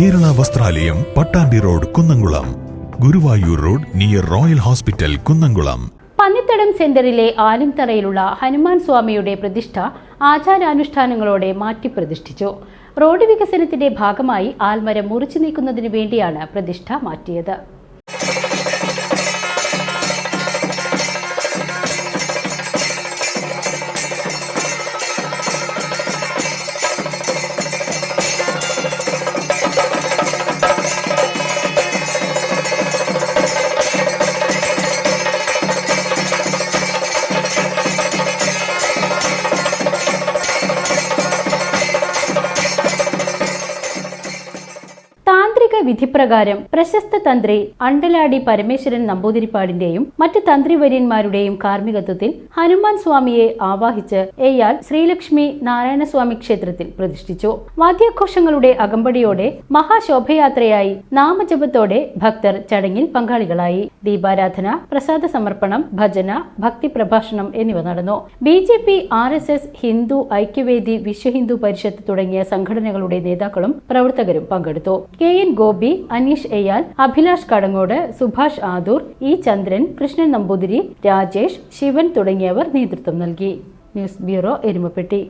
ദേവാലയം Pattambi road Kunnamkulam. Guruvayur road near royal hospital Kunnamkulam. Pannithadam സെന്ററിലെ ആലിൻതറയിലുള്ള ഹനുമാൻ സ്വാമിയുടെ പ്രതിഷ്ഠ ആചാരാനുഷ്ഠാനങ്ങളോടെ മാറ്റി പ്രതിഷ്ഠിച്ചു റോഡ് വികസനത്തിന്റെ ഭാഗമായി ആൽമരം മുറിച്ചു നീക്കുന്നതിന് വേണ്ടിയാണ് പ്രതിഷ്ഠ മാറ്റിയത്. വിധിപ്രകാരം പ്രശസ്ത തന്ത്രി അണ്ടലാടി പരമേശ്വരൻ നമ്പൂതിരിപ്പാടിന്റെയും മറ്റ് തന്ത്രിവര്യന്മാരുടെയും കാർമ്മികത്വത്തിൽ ഹനുമാൻ സ്വാമിയെ ആവാഹിച്ച് എയാൽ ശ്രീലക്ഷ്മി നാരായണസ്വാമി ക്ഷേത്രത്തിൽ പ്രതിഷ്ഠിച്ചു. വാദ്യാഘോഷങ്ങളുടെ അകമ്പടിയോടെ മഹാശോഭയാത്രയായി നാമജപത്തോടെ ഭക്തർ ചടങ്ങിൽ പങ്കാളികളായി. ദീപാരാധന പ്രസാദ സമർപ്പണം ഭജന ഭക്തി പ്രഭാഷണം എന്നിവ നടന്നു. B J P R S S Hindu Aikyavedi Vishwa Hindu Parishad തുടങ്ങിയ സംഘടനകളുടെ നേതാക്കളും പ്രവർത്തകരും പങ്കെടുത്തു. കെ എൻ ഗോപി അനീഷ് എയാൽ അഭിലാഷ് കടങ്ങോട് സുഭാഷ് ആദൂർ ഇ ചന്ദ്രൻ കൃഷ്ണൻ നമ്പൂതിരി രാജേഷ് ശിവൻ തുടങ്ങിയവർ നേതൃത്വം നൽകി. News bureau Erumapetty.